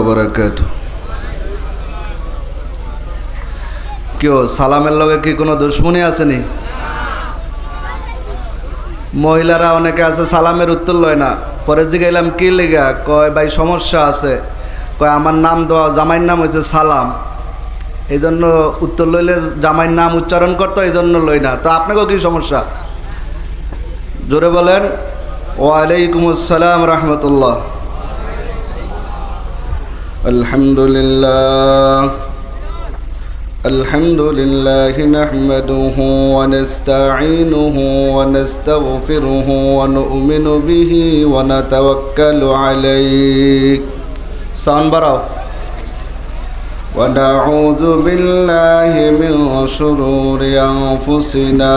ওবরাকাত। কেউ সালামের লগে কি কোনো দুশ্মনী আসেনি? মহিলারা অনেকে আছে সালামের উত্তর লয় না। পরে জিগাইলাম, কি লেগা? কয়, ভাই, সমস্যা আছে। কয়, আমার নাম দেওয়া, জামাইয়ের নাম হয়েছে সালাম। এই জন্য উত্তর লইলে জামাইয়ের নাম উচ্চারণ করতো এই জন্য লই না। তো আপনাকেও কি সমস্যা? জোরে বলেন ওয়ালাইকুম আসসালাম রহমতুল্লাহ। الحمد لله الحمد لله نحمده ونستعينه ونستغفره ونؤمن به ونتوكل عليه. سان براو. ونعوذ بالله من شرور أنفسنا.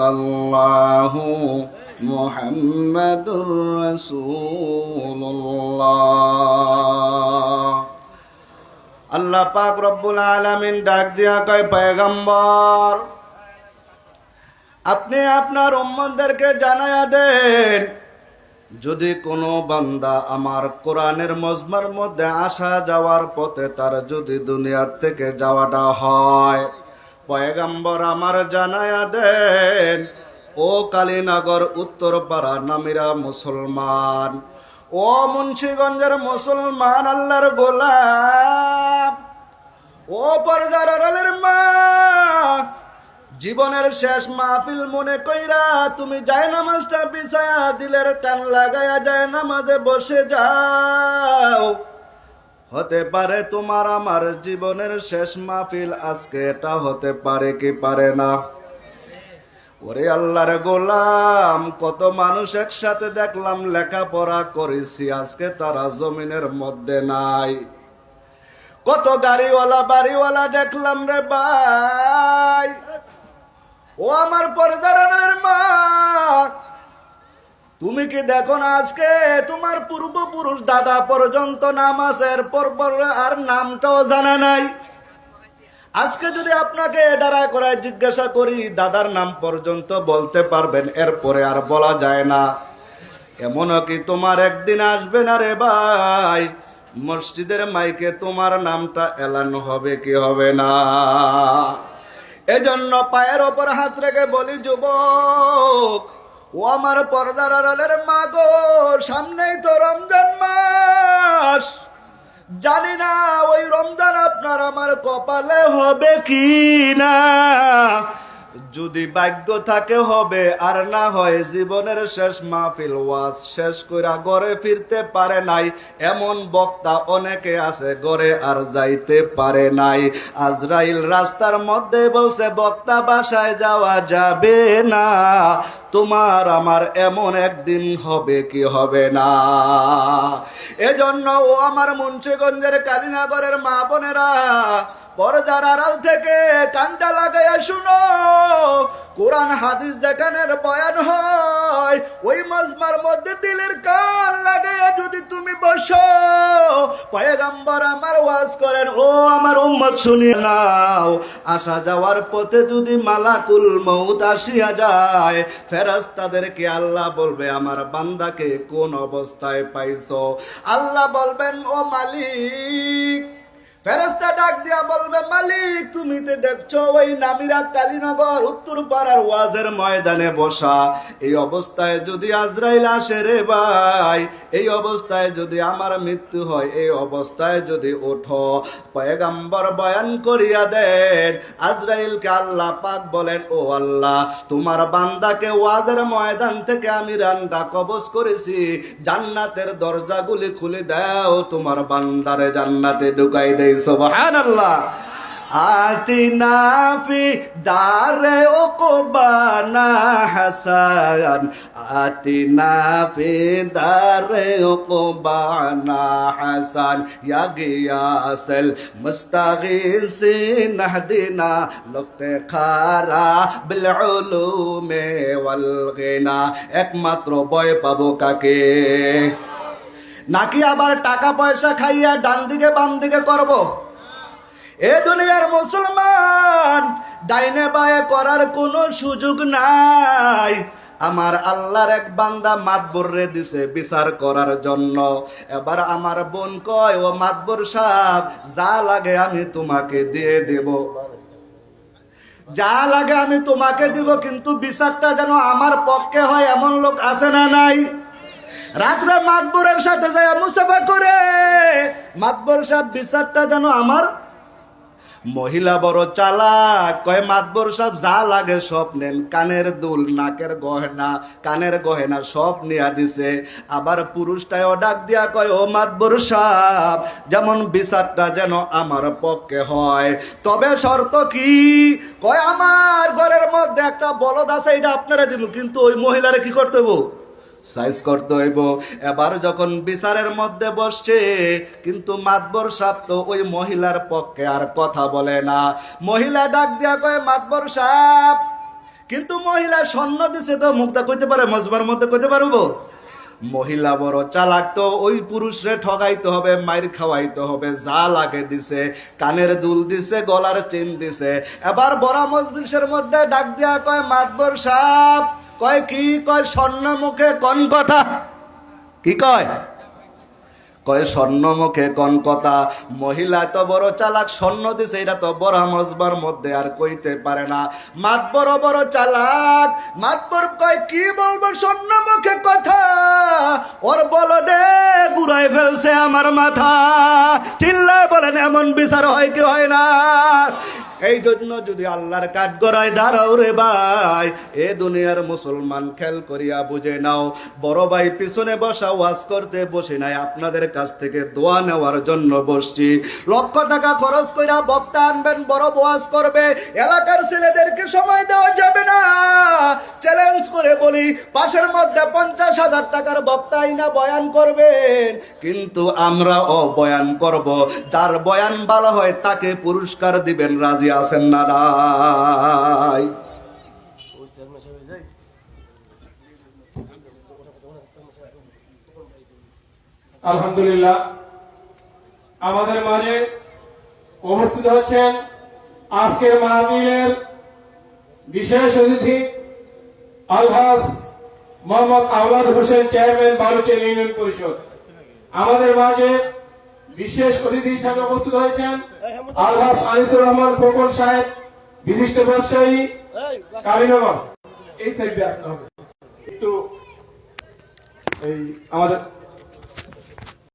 ইল্লাল্লাহু মুহাম্মাদুর রাসূলুল্লাহ। আল্লাহ পাক রব্বুল আলামিন ডাক দিয়া কয়, পয়গম্বর, আপনি আপনার উম্মতদেরকে জানায়া দেন, যদি কোনো বান্দা আমার কোরআনের মজমার মধ্যে আসা যাওয়ার পথে তার যদি দুনিয়ার থেকে যাওয়াটা হয় পয়গাম্বর আমার জানায়া দেন, ও কালীনগর উত্তরপাড়া নামিরা মুসলমান, ও মুন্সিগঞ্জের মুসলমান আল্লাহর গোলাম, ও পর্দার মা, জীবনের শেষ মাহফিল মনে কইরা তুমি যায় নামাজটা বিছায়া দিলের কান লাগায়া যায় নামাজে বসে যাও। হতে পারে তোমার আমার জীবনের শেষ মাহফিল, আজকে এটা হতে পারে কি পারে না? ওরে আল্লাহর গোলাম, কত মানুষ একসাথে দেখলাম লেখাপড়া করেছি, আজকে তারা জমিনের মধ্যে নাই। কত গাড়িওয়ালা, বাড়িওয়ালা দেখলাম রে ভাই। ও আমার পর্দারের মা তুমি কি দেখো না আজকে? তোমার পূর্বপুরুষ দাদা পর্যন্ত নাম এরপর পর আর নামটাও জানা নাই। আজকে যদি আপনাকে দাঁড়া করায় জিজ্ঞাসা করি, দাদার নাম পর্যন্ত বলতে পারবেন, এরপরে আর বলা যায় না। এমনও কি তোমার একদিন আসবে না রে ভাই? মসজিদের মাইকে তোমার নামটা এলান হবে কি হবে না? এজন্য পায়ের ওপর হাত রেখে বলি, যুবক ও আমার পর্দার আড়ালের মা গো, সামনেই তো রমজান মাস। জানি না ওই রমজান আপনার আমার কপালে হবে কি না যদি ভাগ্য থাকে হবে, আর না হয় জীবনের শেষ মাহফিল ওয়াজ শেষ কইরা গড়ে ফিরতে পারে নাই। এমন বক্তা অনেকে আছে গড়ে আর যাইতে পারে নাই। আজরাইল রাস্তার মধ্যে বলছে, বক্তা বাসায় যাওয়া যাবে না। তোমার আমার এমন একদিন হবে কি হবে না? এজন্য ও আমার মুন্সিগঞ্জের কালীনগরের মা বোনেরা, পর্দার আড়াল থেকে কানটা লাগাইয়া শুনো। কোরআন হাদিস যেখানের বয়ান হয়, ওই মজমার মধ্যে দিলের কান লাগাইয়া যদি তুমি বসো, পয়গাম্বর আমার ওয়াজ করেন, ও আমার উম্মত, শুনিয়ে নাও। আসা যাওয়ার পথে যদি মালাকুল মৌত আসিয়া যায় ফেরাস্তাদেরকে আল্লাহ বলবে, আমার বান্দাকে কোন অবস্থায় পাইছো? আল্লাহ বলবেন, ও মালিক ফেরেস্তা ডাক দিয়া বলবে, মালিক, তুমি তো দেখছ ওই নামিরা কালীনগর উত্তর পাড়ার ওয়াজের ময়দানে বসা। এই অবস্থায় যদি আজরাইল আসে রে ভাই, এই অবস্থায় যদি আমার মৃত্যু হয়, এই অবস্থায় যদি ওঠো। পয়গাম্বর বয়ান করিয়া দেন, আজরাইলকে আল্লাহ পাক বলেন, ও আল্লাহ, তোমার বান্দাকে ওয়াজের ময়দান থেকে আমি রান্না কবজ করেছি। জান্নাতের দরজাগুলি খুলে দাও, তোমার বান্দারে জান্নাতে ঢুকাই দেই। সুবহানাল্লাহ আতিনা ফি দারে ওকবানা হাসান আতিনা ফি দারে ওকবানা হাসান ইয়া গিয়াসল মুস্তাগিসিন নাহদিনা লফতেখারা বিল উলুমে ওয়াল গিনা একমাত্র ভয় পাবো কাকে নাকি আবার টাকা পয়সা খাইয়া ডান দিকে বাম দিকে করব? এ দুনিয়ার মুসলমান, ডাইনে বায়ে করার কোনো সুযোগ নাই। আমার আল্লাহর এক বান্দা মাতবর রে দিছে বিচার করার জন্য। এবার আমার বোন কয়, ও মাতবর সাহেব, যা লাগে আমি তোমাকে দিয়ে দেব। যা লাগে আমি তোমাকে দিব, কিন্তু বিচারটা যেন আমার পক্ষে হয় এমন লোক আছে না নাই? রাত্রে মাতবরের সাথে যায় মুসাফা করে মাতবর সাহেব বিচারটা যেন আমার মহিলা বড় চালাক। কয় মাতবর সাহেব, যা লাগে সব নেন। কানের দুল, নাকের গহনা, কানের গহনা সব নিয়া দিছে। আবার পুরুষটাও ডাক দিয়া কয়, ও মাতবর সাহেব, যেমন বিচারটা যেন আমার পক্ষে হয়। তবে শর্ত কি? কয়, আমার ঘরের মধ্যে একটা বলদ আছে, এটা আপনারা দিব কিন্তু ওই মহিলারে কি করতে হইব? সাইজ করতে হইব। এবার যখন বিচারের মধ্যে বসছে, কিন্তু মাতবর সাপ তো ওই মহিলার পক্ষে আর কথা বলে না। মহিলা ডাক দিয়া কয়, মাতবর সাপ, কিন্তু মহিলা স্বর্ণ দিছে তো মুখটা কইতে পারে মজবার মধ্যে কইতে পারব? মহিলা বড় চালাক তো, ওই পুরুষরে ঠগাইতে হবে, মাইর খাওয়াইতে হবে, যা লাগে দিছে। কানের দুল দিছে, গলার চেন দিছে। এবার বড় মজলিসের মধ্যে ডাক দিয়া কয়, মাতবর সাপ কয় কি কয় স্বর্ণ মুখে কোন কথা? কি কয়? কয় স্বর্ণ মুখে কোন কথা? মহিলা তো বড় চালাক, স্বর্ণ দিছে এটা তো বড় মজবার, মধ্যে আর কইতে পারে না। মাত বড় বড় চালাক মাতবর কয় কি বলব, স্বর্ণ মুখে কথা? ওর বল দে, বুড়াই ফেলছে আমার মাথা। চিল্লা বলেন, এমন বিচার হয় কি হয় না? এই জন্য যদি আল্লাহর কাঠ গড়ায় দাঁড়াও রে ভাই, এ দুনিয়ার মুসলমান খেল করিয়া বুঝে নাও। বড় ভাই পিছনে বসা ওয়াজ করতে বসে নাই, আপনাদের কাছ থেকে দোয়া নেওয়ার জন্য বসছি। লক্ষ টাকা খরচ কইরা বক্তা আনবেন, বড় ওয়াজ করবে। এলাকার ছেলেদেরকে সময় দেওয়া যাবে না। চ্যালেঞ্জ করে বলি, পাশের মধ্যে পঞ্চাশ হাজার টাকার বক্তা না বয়ান করবেন। কিন্তু আমরা ও বয়ান করব। যার বয়ান ভালো হয় তাকে পুরস্কার দিবেন, রাজি আছেন না আলহামদুলিল্লাহ। আমাদের মাঝে উপস্থিত হচ্ছেন আজকের মাহফিলের বিশেষ অতিথি আলহাস মোহাম্মদ আওলাদ হোসেন, চেয়ারম্যান, বালুচের ইউনিয়ন পরিষদ। আমাদের মাঝে বিশেষ অতিথি হিসাবে উপস্থিত হয়েছেন আলহাস আনিসুর রহমান খোকন সাহেব বিশিষ্ট ব্যবসায়ী কালীনগর। এই সাইডে আসতে হবে। একটু এই আমাদের